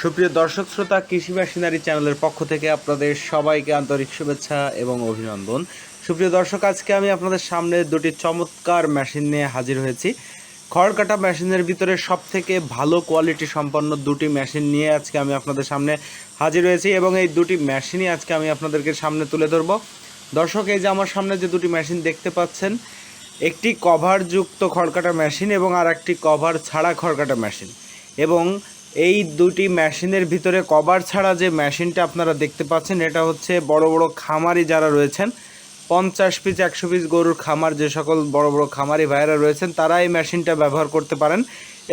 সুপ্রিয় দর্শক, শ্রোতা, কৃষি মেশিনারি চ্যানেলের পক্ষ থেকে আপনাদের সবাইকে আন্তরিক শুভেচ্ছা এবং অভিনন্দন। সুপ্রিয় দর্শক, আজকে আমি আপনাদের সামনে দুটি চমৎকার মেশিন নিয়ে হাজির হয়েছি। খড় কাটা মেশিনের ভিতরে সব থেকে ভালো কোয়ালিটি সম্পন্ন দুটি মেশিন নিয়ে আজকে আমি আপনাদের সামনে হাজির হয়েছি এবং এই দুটি মেশিনই আজকে আমি আপনাদেরকে সামনে তুলে ধরবো। দর্শক, এই যে আমার সামনে যে দুটি মেশিন দেখতে পাচ্ছেন, একটি কভারযুক্ত খড়কাটা মেশিন এবং আর একটি কভার ছাড়া খড়কাটা মেশিন এবং এই দুটি মেশিনের ভিতরে কভার ছাড়া যে মেশিনটা আপনারা দেখতে পাচ্ছেন, এটা হচ্ছে বড় বড় খামারি যারা রয়েছেন, পঞ্চাশ পিস, একশো পিস গরুর খামার, যে সকল বড় বড় খামারি ভাইয়েরা রয়েছেন, তারা এই মেশিনটা ব্যবহার করতে পারেন।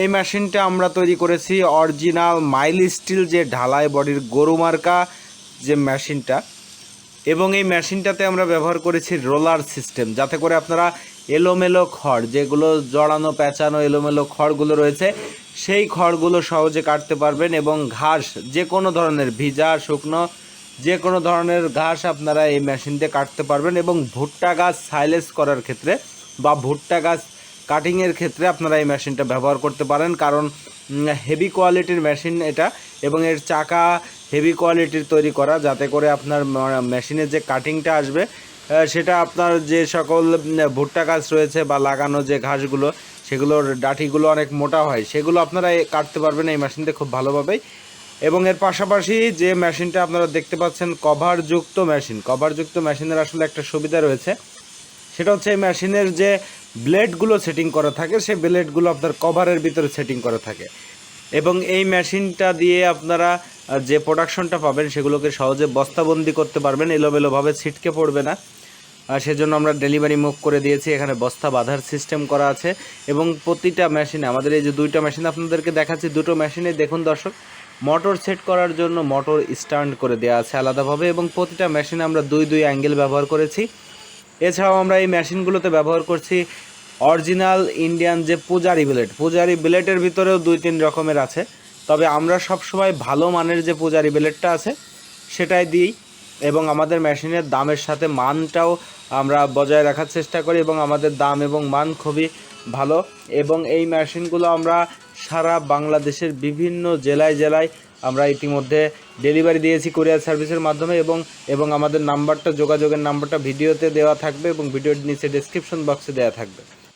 এই মেশিনটা আমরা তৈরি করেছি অরিজিনাল মাইল স্টিল যে ঢালাই বডির গরু মার্কা যে মেশিনটা, এবং এই মেশিনটাতে আমরা ব্যবহার করেছি রোলার সিস্টেম, যাতে করে আপনারা এলোমেলো খড়, যেগুলো জড়ানো, পেঁচানো এলোমেলো খড়গুলো রয়েছে সেই খড়গুলো সহজে কাটতে পারবেন এবং ঘাস, যে কোনো ধরনের ভিজা, শুকনো, যে কোনো ধরনের ঘাস আপনারা এই মেশিন দিয়ে কাটতে পারবেন এবং ভুট্টা গাছ সাইলেস করার ক্ষেত্রে বা ভুট্টা গাছ কাটিংয়ের ক্ষেত্রে আপনারা এই মেশিনটা ব্যবহার করতে পারেন। কারণ হেভি কোয়ালিটির মেশিন এটা এবং এর চাকা হেভি কোয়ালিটির তৈরি করা যাতে করে আপনার মেশিনের যে কাটিংটা আসবে সেটা আপনার যে সকল ভুট্টা গাছ রয়েছে বা লাগানো যে ঘাসগুলো সেগুলোর ডাঁটিগুলো অনেক মোটা হয়। সেগুলো আপনারা কাটতে পারবেন এই মেশিন দিয়ে খুব ভালোভাবেই। এবং এর পাশাপাশি যে মেশিনটা আপনারা দেখতে পাচ্ছেন, কভারযুক্ত মেশিন। কভারযুক্ত মেশিনের আসলে একটা সুবিধা রয়েছে। সেটা হচ্ছে এই মেশিনের যে ব্লেডগুলো সেটিং করা থাকে, সেই ব্লেডগুলো আপনার কভারের ভিতরে সেটিং করা থাকে। এবং এই মেশিনটা দিয়ে আপনারা যে প্রোডাকশনটা পাবেন, সেগুলোকে সহজে বস্তাবন্দি করতে পারবেন। এলোমেলোভাবে ছিটকে পড়বে না। সেজন্য আমরা ডেলিভারি মুখ করে দিয়েছি। এখানে বস্তা বাঁধার সিস্টেম করা আছে এবং প্রতিটা মেশিনে, আমাদের এই যে দুইটা মেশিন আপনাদেরকে দেখাচ্ছি, দুটো মেশিনে দেখুন দর্শক, মোটর সেট করার জন্য মোটর স্ট্যান্ড করে দেওয়া আছে আলাদাভাবে এবং প্রতিটা মেশিনে আমরা দুই দুই অ্যাঙ্গেল ব্যবহার করেছি। এছাড়াও আমরা এই মেশিনগুলোতে ব্যবহার করছি অরিজিনাল ইন্ডিয়ান যে পূজারি বিলেট পূজারি বিলেটের ভিতরেও দুই তিন রকমের আছে। তবে আমরা সবসময় ভালো মানের যে পূজারি বিলেটটা আছে, সেটাই দিই। এবং আমাদের মেশিনের দামের সাথে মানটাও আমরা বজায় রাখার চেষ্টা করি এবং আমাদের দাম এবং মান খুবই ভালো। এবং এই মেশিনগুলো আমরা সারা বাংলাদেশের বিভিন্ন জেলায় জেলায় আমরা ইতিমধ্যে ডেলিভারি দিয়েছি কুরিয়ার সার্ভিসের মাধ্যমে এবং এবং আমাদের নাম্বারটা, যোগাযোগের নাম্বারটা ভিডিওতে দেওয়া থাকবে এবং ভিডিওর নিচে ডেসক্রিপশন বক্সে দেওয়া থাকবে।